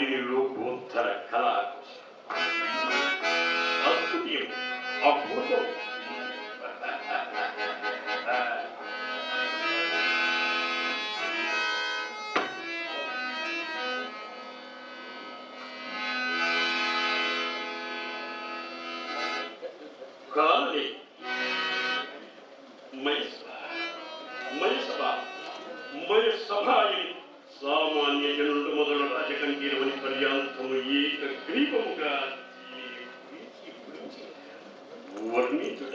자유로 못하라 갈라고서 아프디요 아프도 Golly, mas, mas, mas, mas, mas, సామాన్య జనుడు మొదలు రాజకంఠీరమని పర్యాంతము ఏక గ్రీపముగా వర్ణించుట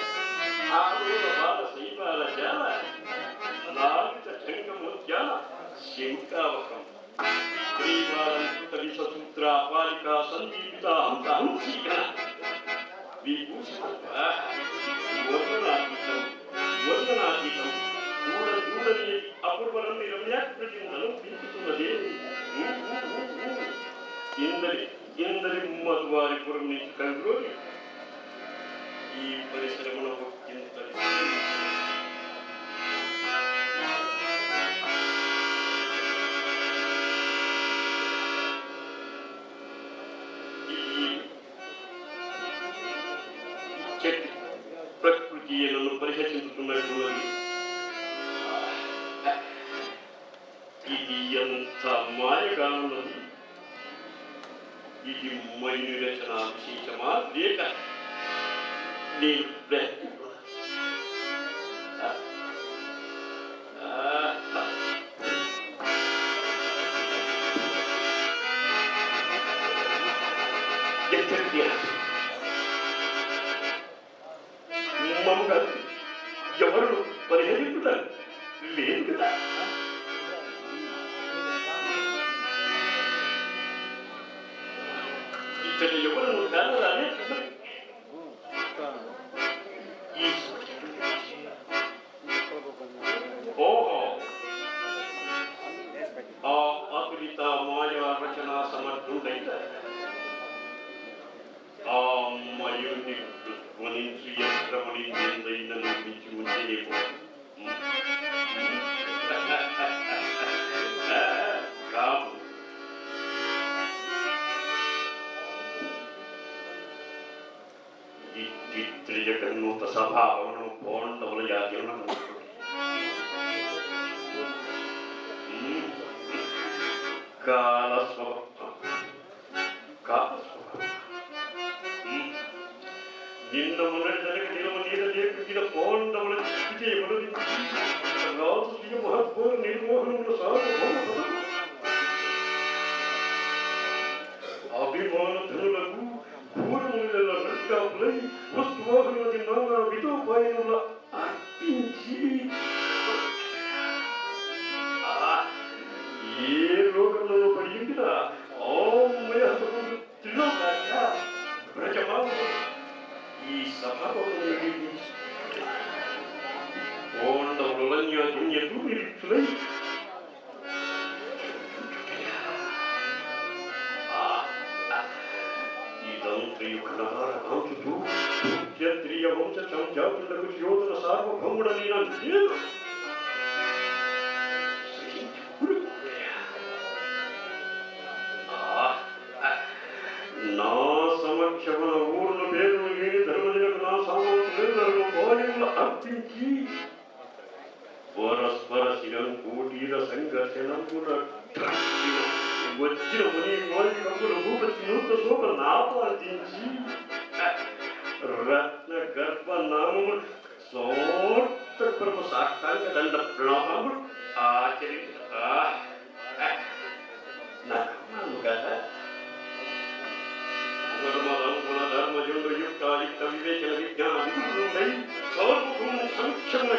ಎಂದಲೂ ಪೀಕಿಸುತ್ತದೆ ಎಂದರೆ ಎಂದರೆ ಮಧುವಾರಿ ಪುರಮಿಸಿ ಈ ಪರಿಸರ ಮನೋಭಕ್ತಿಯನ್ನು ತರಿಸಿದೆ ಪ್ರಕೃತಿಯನ್ನು ಪರಿಹರಿಸುತ್ತಿರುವ మాయగా ఉన్నది ఇది మయుని రచన విశేషమా లేక నేను ನಿನ್ನ ಮುನ್ನಡೆ ನನಗೆ ನಿಲುಮನಿಯದಲ್ಲಿ ಕಿಲಕೋಂಡವಳ ವಿಜಯ ಬಲದಿ ರಾಜು ಶ್ರೀ ಮಹತ್ಪೂರ್ಣ ನಿರ್ಮೋಹನವನ್ನು ಸಾರ್ವಭೌಮ ಅಭಿಮಾನ ಧನುಲಗೂ ಭೂರಿ ಮುನಿಲೆಲ್ಲ ನೃತ್ಯ ಪ್ಲೈ ವಸ್ತುವಾಹನದಿ ನಾನಾ అంతకు యోధన సార్వభౌముడనైన నేను. నా సమక్షమున ఊర్ల పేరు ఏ ధర్మజలకు నా సామంతులందరూ బాల్యంలో అర్పించి పరస్పర శిరం కోటీల సంఘర్షణముల వచ్చిన ముని మౌలికముల భూపతి నూత శోభ నాపార్జించి రత్న గర్భ నా प्रणामामृत सोत्र ब्रह्म साष्टांग दंड प्रणामामृत आचरित धर्म धर्म विवेचन विज्ञान सर्वगुण संक्षम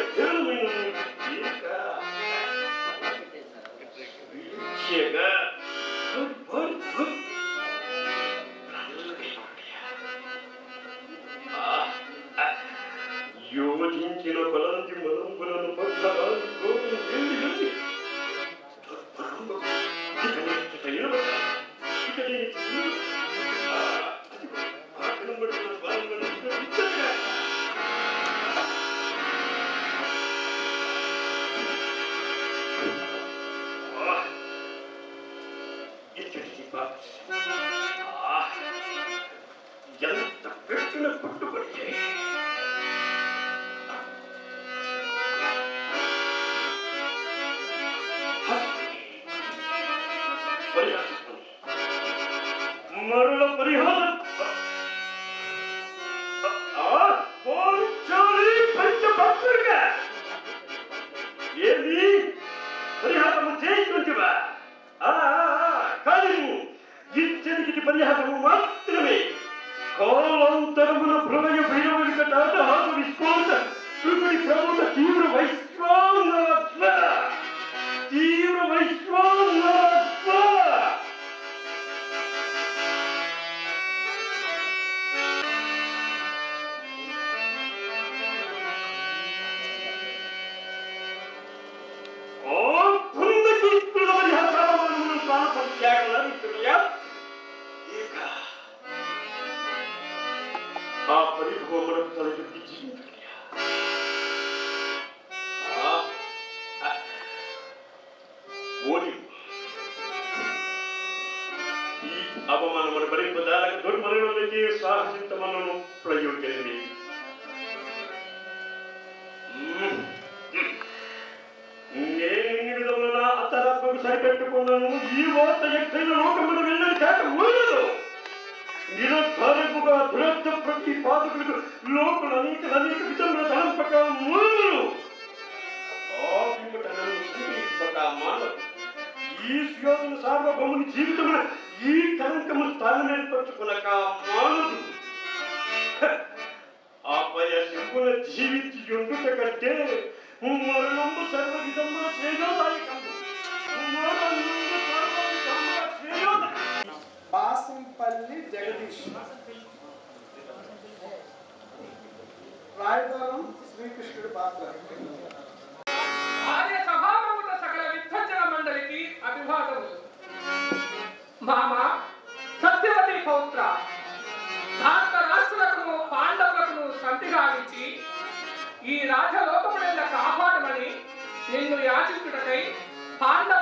నిరధారకుగా దురర్థ ప్రతి పాదకులకు లోపల అనేక అనేక విధముల తలంపక మూలములు ఈ సుయోధన సార్వభౌముని జీవితమున ఈ కలంకము స్థానం ఏర్పరచుకునక మానదు. ఆపయ శివుల జీవించి ఉండుట కంటే మరణము సర్వ విధముల శ్రేయోదాయకము. మరణము సర్వ బాసంపల్లి జగదీష్. రాయదారం శ్రీకృష్ణుడి పాత్ర. ఆర్య సకల మండలికి అభివాదములు. మామ సత్యవతి పౌత్ర భారత రాష్ట్రులకును పాండవులకును సంతి ఈ రాజలోకముడైన కాపాడమని నిన్ను యాచించుటకై పాండ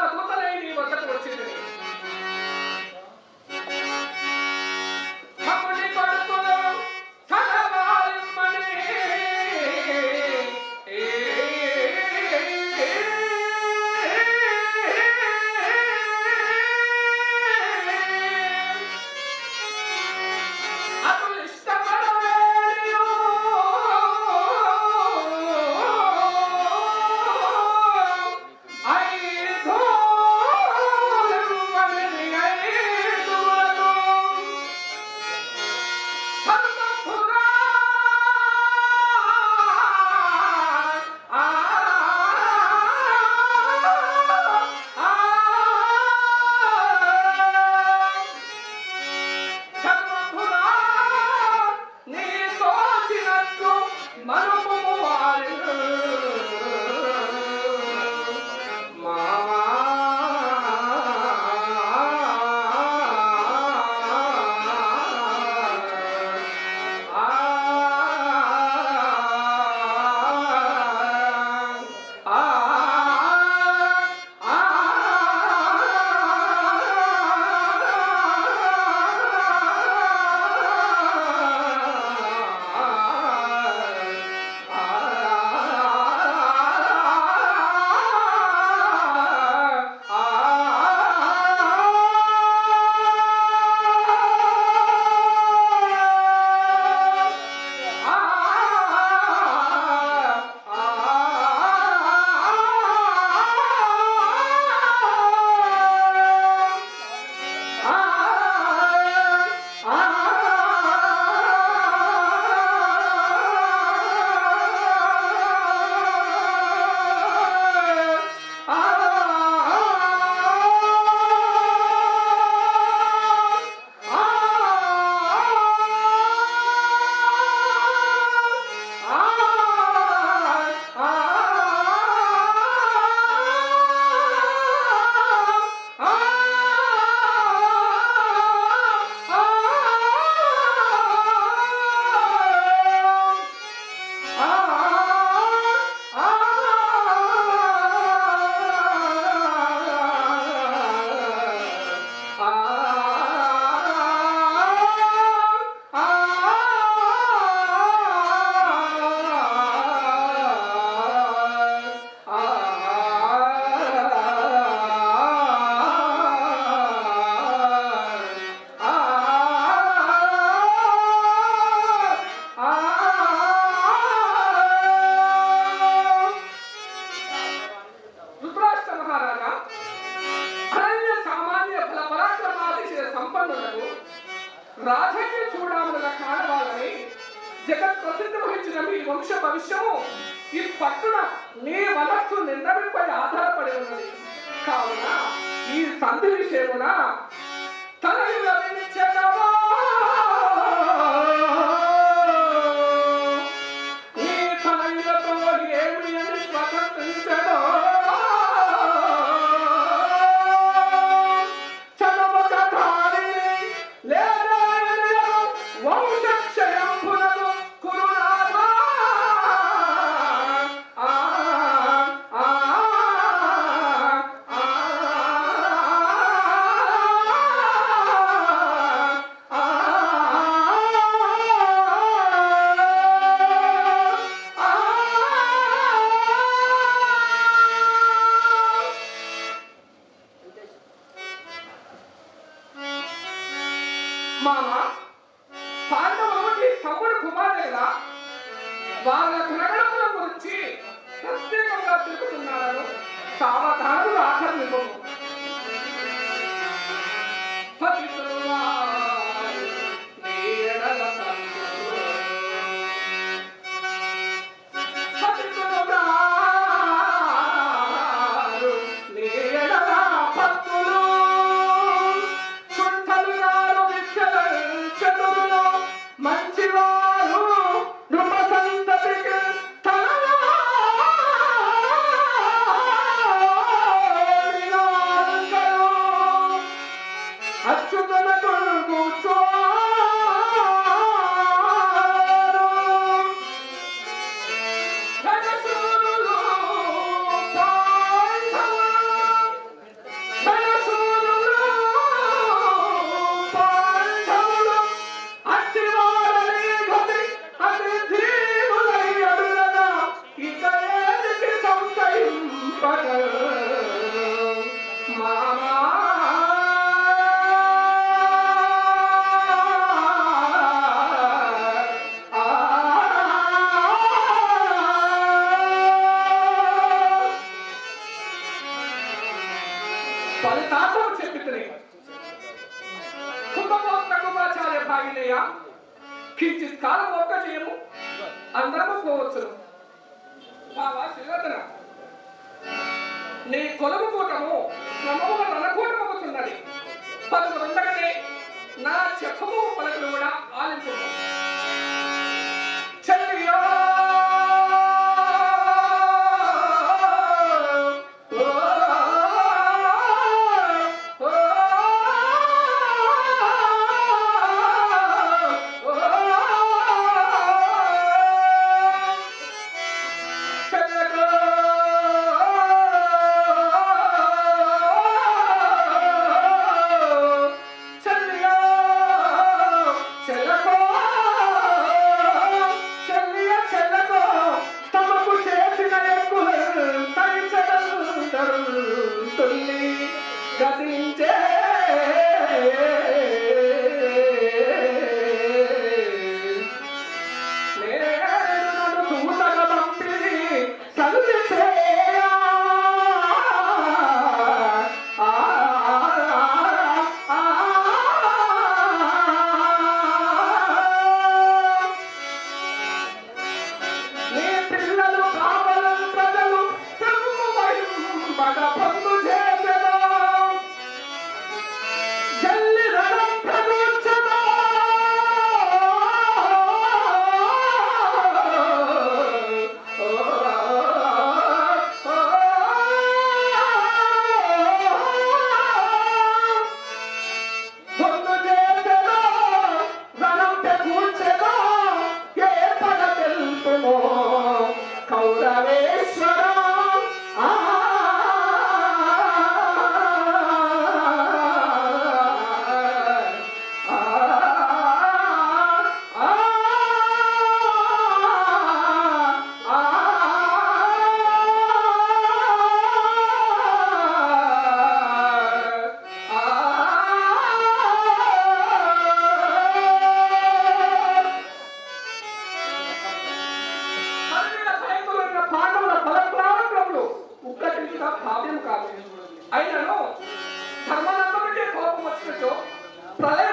Bye.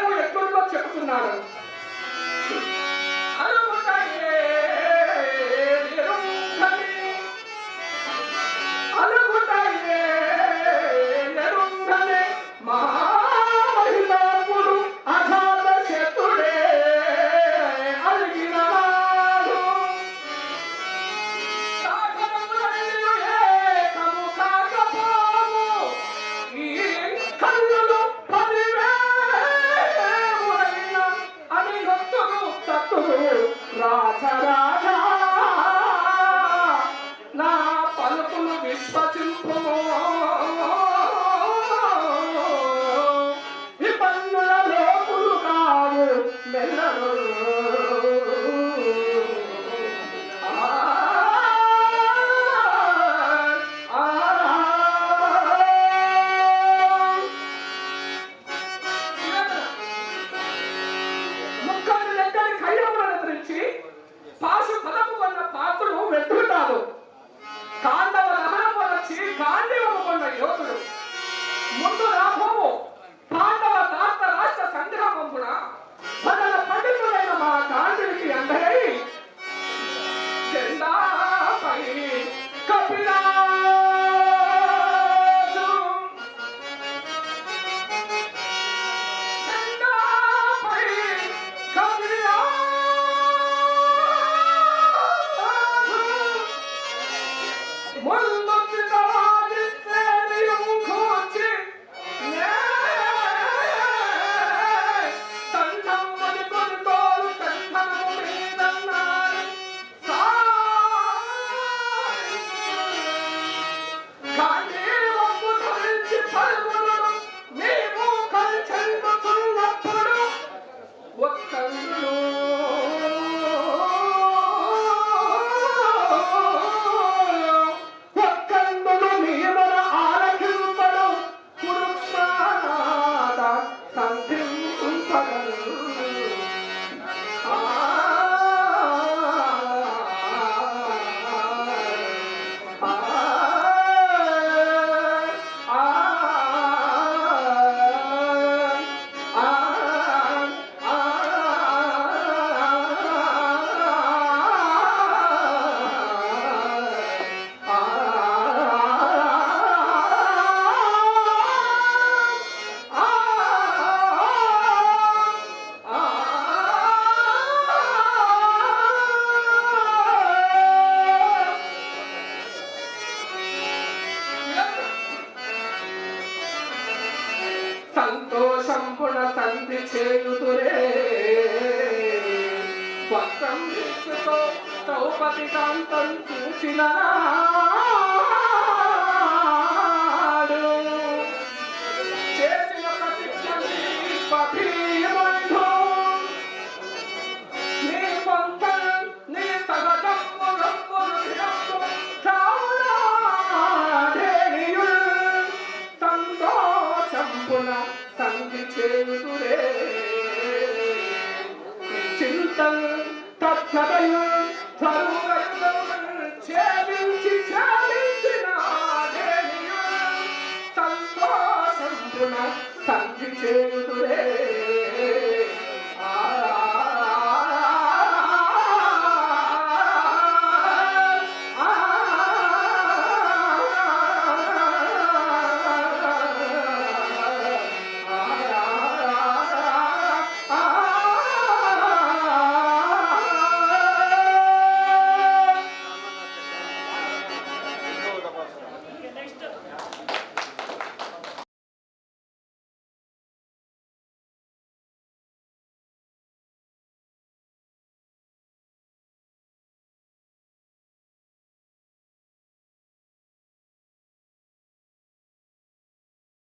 సంతోషంపున సంధి చేయుదురే. వస్త్రం దృష్టితో ద్రౌపది కాంతం చూసిన দিচ্ছে দূরে